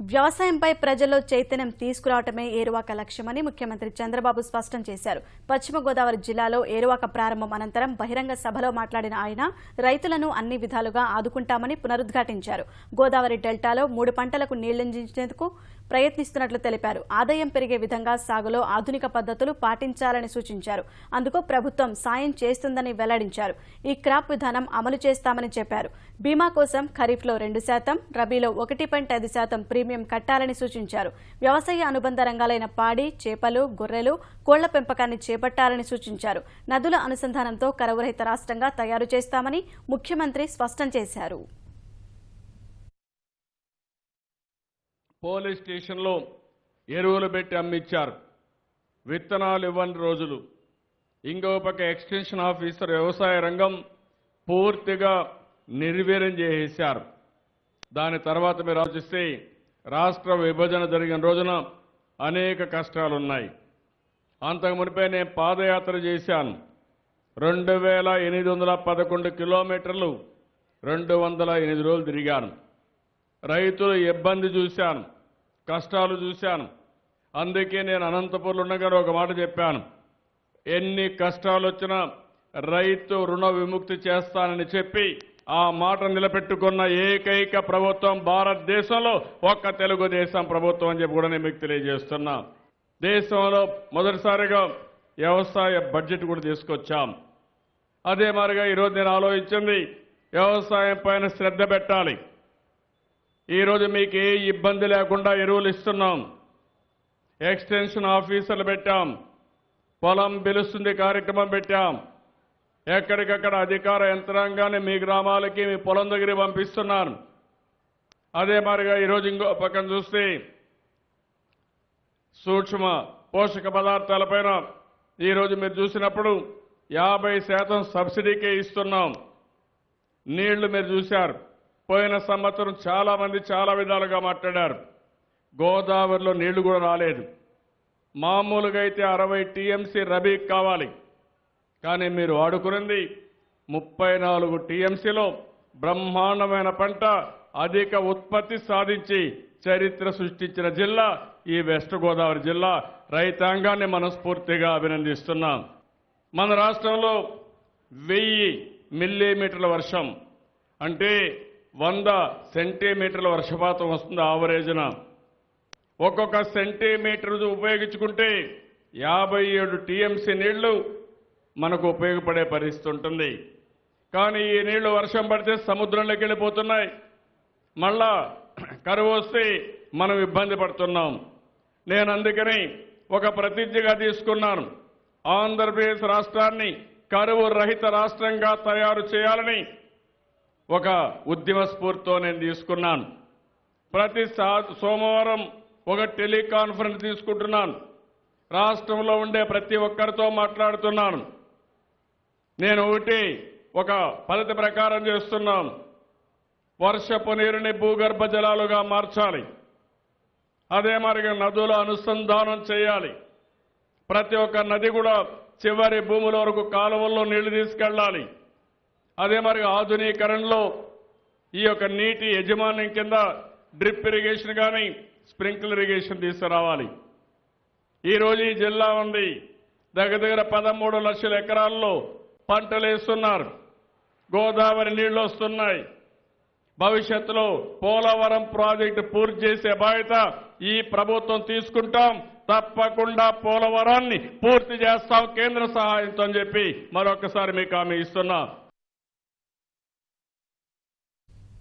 వ్యవసాయంపై ప్రజల్లో చైతన్యం తీసుకురావటమే ఏరువాక లక్ష్యమని ముఖ్యమంత్రి చంద్రబాబు స్పష్టం చేశారు. పశ్చిమ గోదావరి జిల్లాలో ఏరువాక ప్రారంభం అనంతరం బహిరంగ సభలో మాట్లాడిన ఆయన రైతులను అన్ని విధాలుగా ఆదుకుంటామని పునరుద్ఘాటించారు. గోదావరి డెల్టాలో మూడు పంటలకు నీళ్ళందించేందుకు ప్రయత్నిస్తున్నట్లు తెలిపారు. ఆదాయం పెరిగే విధంగా సాగులో ఆధునిక పద్ధతులు పాటించాలని సూచించారు. అందుకు ప్రభుత్వం సాయం చేస్తుందని వెల్లడించారు. ఈ క్రాప్ విధానం అమలు చేస్తామని చెప్పారు. బీమా కోసం ఖరీఫ్లో రెండు శాతం రబీలో ఒకటి పాయింట్ ఐదు శాతం ప్రీమియం కట్టాలని సూచించారు. వ్యవసాయ అనుబంధ రంగాలైన పాడి చేపలు గొర్రెలు కోళ్ళ పెంపకాన్ని చేపట్టాలని సూచించారు. నదుల అనుసంధానంతో కరవురహిత రాష్ట్రంగా తయారు చేస్తామని ముఖ్యమంత్రి స్పష్టం చేశారు. పోలీస్ స్టేషన్లో ఎరువులు పెట్టి అమ్మిచ్చారు. విత్తనాలు ఇవ్వని రోజులు. ఇంకో పక్క ఎక్స్టెన్షన్ ఆఫీసర్ వ్యవసాయ రంగం పూర్తిగా నిర్వీర్యం చేసేశారు. దాని తర్వాత మీరు ఆలోచిస్తే రాష్ట్ర విభజన జరిగిన రోజున అనేక కష్టాలున్నాయి. అంతకు మునిపే నేను పాదయాత్ర చేశాను. రెండు వేల ఎనిమిది వందల పదకొండు కిలోమీటర్లు రెండు వందల ఎనిమిది రోజులు తిరిగాను. రైతుల ఇబ్బంది చూశాను. కష్టాలు చూశాను. అందుకే నేను అనంతపూర్లో ఉండగానే ఒక మాట చెప్పాను. ఎన్ని కష్టాలు వచ్చినా రైతు రుణ విముక్తి చేస్తానని చెప్పి ఆ మాట నిలబెట్టుకున్న ఏకైక ప్రభుత్వం భారతదేశంలో ఒక్క తెలుగుదేశం ప్రభుత్వం అని చెప్పి కూడా నేను మీకు తెలియజేస్తున్నా. దేశంలో మొదటిసారిగా వ్యవసాయ బడ్జెట్ కూడా తీసుకొచ్చాం. అదే మారిగా ఈరోజు నేను ఆలోచించింది వ్యవసాయం పైన శ్రద్ధ పెట్టాలి. ఈరోజు మీకు ఏ ఇబ్బంది లేకుండా ఎరువులు ఇస్తున్నాం. ఎక్స్టెన్షన్ ఆఫీసర్లు పెట్టాం. పొలం పిలుస్తుంది కార్యక్రమం పెట్టాం. ఎక్కడికక్కడ అధికార యంత్రాంగాన్ని మీ గ్రామాలకి మీ పొలం దగ్గరికి పంపిస్తున్నారు అదే మాదిరిగా ఈరోజు ఇంకో పక్కన చూస్తే సూక్ష్మ పోషక పదార్థాలపైన ఈరోజు మీరు చూసినప్పుడు యాభై శాతం సబ్సిడీకే ఇస్తున్నాం. నీళ్ళు మీరు చూశారు. పోయిన సంవత్సరం చాలా మంది చాలా విధాలుగా మాట్లాడారు. గోదావరిలో నీళ్ళు కూడా రాలేదు. మామూలుగా అయితే అరవై టీఎంసీ రబీ కావాలి. కానీ మీరు వాడుకున్నది ముప్పై నాలుగు టీఎంసీలో బ్రహ్మాండమైన పంట అధిక ఉత్పత్తి సాధించి చరిత్ర సృష్టించిన జిల్లా ఈ వెస్ట్ గోదావరి జిల్లా. రైతాంగాన్ని మనస్ఫూర్తిగా అభినందిస్తున్నాం. మన రాష్ట్రంలో వెయ్యి మిల్లీమీటర్ల వర్షం అంటే వంద సెంటీమీటర్ల వర్షపాతం వస్తుంది ఆవరేజ్న. ఒక్కొక్క సెంటీమీటర్ ఉపయోగించుకుంటే యాభై ఏడు టీఎంసీ నీళ్ళు మనకు ఉపయోగపడే పరిస్థితి ఉంటుంది. కానీ ఈ నీళ్ళు వర్షం పడితే సముద్రంలోకి వెళ్ళిపోతున్నాయి. మళ్ళా కరువు వస్తే మనం ఇబ్బంది పడుతున్నాం. నేను అందుకని ఒక ప్రతిజ్ఞగా తీసుకున్నాను. ఆంధ్రప్రదేశ్ రాష్ట్రాన్ని కరువు రహిత రాష్ట్రంగా తయారు చేయాలని ఒక ఉద్యమ స్ఫూర్తితో నేను తీసుకున్నాను. ప్రతి సోమవారం ఒక టెలికాన్ఫరెన్స్ తీసుకుంటున్నాను. రాష్ట్రంలో ఉండే ప్రతి ఒక్కరితో మాట్లాడుతున్నాను. నేను ఒకటి ఒక పద్ధతి ప్రకారం చేస్తున్నాం. వర్షపు నీరుని భూగర్భ జలాలుగా మార్చాలి. అదే మరిగా నదుల అనుసంధానం చేయాలి. ప్రతి ఒక్క నది కూడా చివరి భూముల వరకు కాలువల్లో నీళ్ళు తీసుకెళ్ళాలి. అదే మరి ఆధునీకరణలో ఈ యొక్క నీటి యజమాన్యం కింద డ్రిప్ ఇరిగేషన్ కానీ స్ప్రింకిల్ ఇరిగేషన్ తీసుకురావాలి. ఈ రోజు ఈ జిల్లా ఉంది. దగ్గర దగ్గర పదమూడు లక్షల ఎకరాల్లో పంటలు వేస్తున్నారు. గోదావరి నీళ్ళు వస్తున్నాయి. భవిష్యత్తులో పోలవరం ప్రాజెక్టు పూర్తి చేసే బాధ్యత ఈ ప్రభుత్వం తీసుకుంటాం. తప్పకుండా పోలవరాన్ని పూర్తి చేస్తాం కేంద్ర సహాయంతో అని చెప్పి మరొకసారి మీకు ఆమె ఇస్తున్నా.